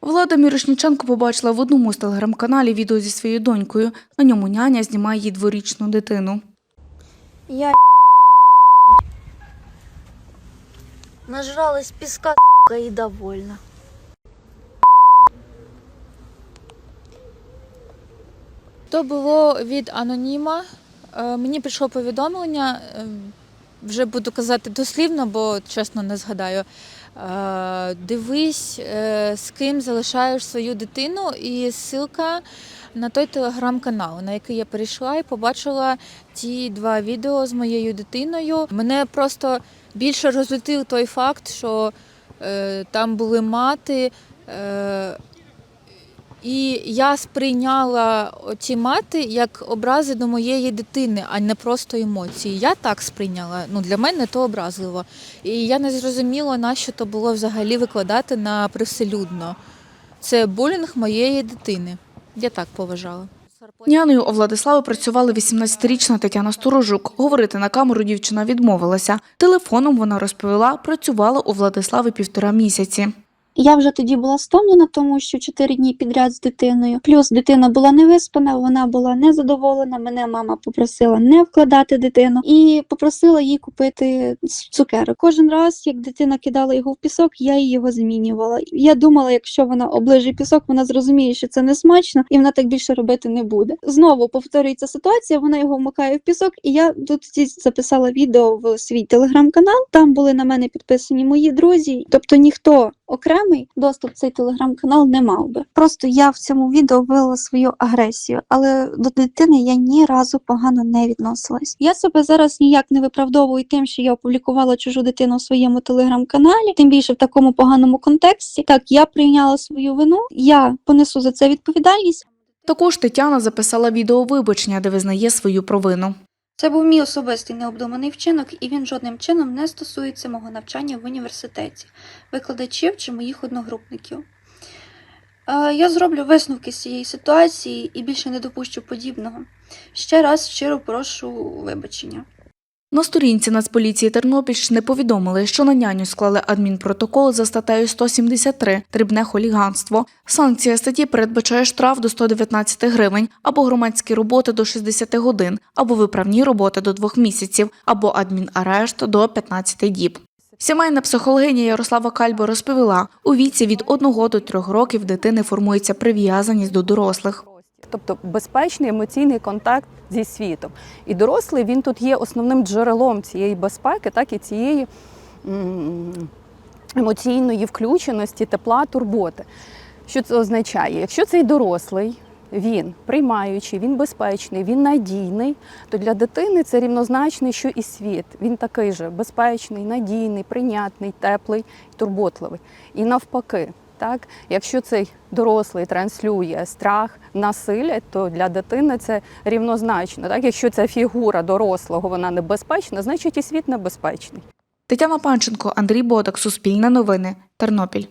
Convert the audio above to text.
Влада Мірошніченко побачила в одному з телеграм-каналів відео зі своєю донькою. На ньому няня знімає її дворічну дитину. Я нажралась песка, сука, и довольна. То було від аноніма. Е, Мені прийшло повідомлення, е, вже буду казати дослівно, бо чесно не згадаю. Е, Дивись, е, з ким залишаєш свою дитину, і ссылка на той телеграм-канал, на який я перейшла і побачила ті два відео з моєю дитиною. Мене просто більше розлютив той факт, що е, там були мати. І я сприйняла ці мати як образи до моєї дитини, а не просто емоції. Я так сприйняла. Ну для мене то образливо. І я не зрозуміла, нащо то було взагалі викладати на привселюдно. Це булінг моєї дитини. Я так поважала. Няною у Владислави працювала 18-річна Тетяна Сторожук. Говорити на камеру дівчина відмовилася. Телефоном вона розповіла, працювала у Владислави півтора місяці. Я вже тоді була стомлена, тому що чотири дні підряд з дитиною. Плюс дитина була невиспана, вона була незадоволена. Мене мама попросила не вкладати дитину і попросила їй купити цукерок. Кожен раз, як дитина кидала його в пісок, я їй його змінювала. Я думала, якщо вона оближить пісок, вона зрозуміє, що це не смачно, і вона так більше робити не буде. Знову повторюється ситуація. Вона його вмикає в пісок, і я тут записала відео в свій телеграм-канал. Там були на мене підписані мої друзі, тобто ніхто окремий доступ цей телеграм-канал не мав би. Просто я в цьому відео вилила свою агресію, але до дитини я ні разу погано не відносилась. Я себе зараз ніяк не виправдовую тим, що я опублікувала чужу дитину у своєму телеграм-каналі, тим більше в такому поганому контексті. Так, я прийняла свою вину, я понесу за це відповідальність. Також Тетяна записала відео вибачення, де визнає свою провину. Це був мій особистий необдуманий вчинок, і він жодним чином не стосується мого навчання в університеті, викладачів чи моїх одногрупників. Я зроблю висновки з цієї ситуації і більше не допущу подібного. Ще раз щиро прошу вибачення. На сторінці Нацполіції Тернопільщини повідомили, що на няню склали адмінпротокол за статтею 173 «Дрібне хуліганство». Санкція статті передбачає штраф до 119 гривень, або громадські роботи до 60 годин, або виправні роботи до двох місяців, або адмінарешт до 15 діб. Сімейна психологиня Ярослава Кальбо розповіла, у віці від 1 до 3 років дитини формується прив'язаність до дорослих. Тобто безпечний емоційний контакт зі світом. І дорослий він тут є основним джерелом цієї безпеки, так і цієї емоційної включеності, тепла, турботи. Що це означає? Якщо цей дорослий, він приймаючий, він безпечний, він надійний, то для дитини це рівнозначний, що і світ. Він такий же безпечний, надійний, прийнятний, теплий, турботливий. І навпаки, так, якщо цей дорослий транслює страх, насилля, то для дитини це рівнозначно. Так, якщо ця фігура дорослого вона небезпечна, значить і світ небезпечний. Тетяна Панченко, Андрій Бодак, Суспільне новини, Тернопіль.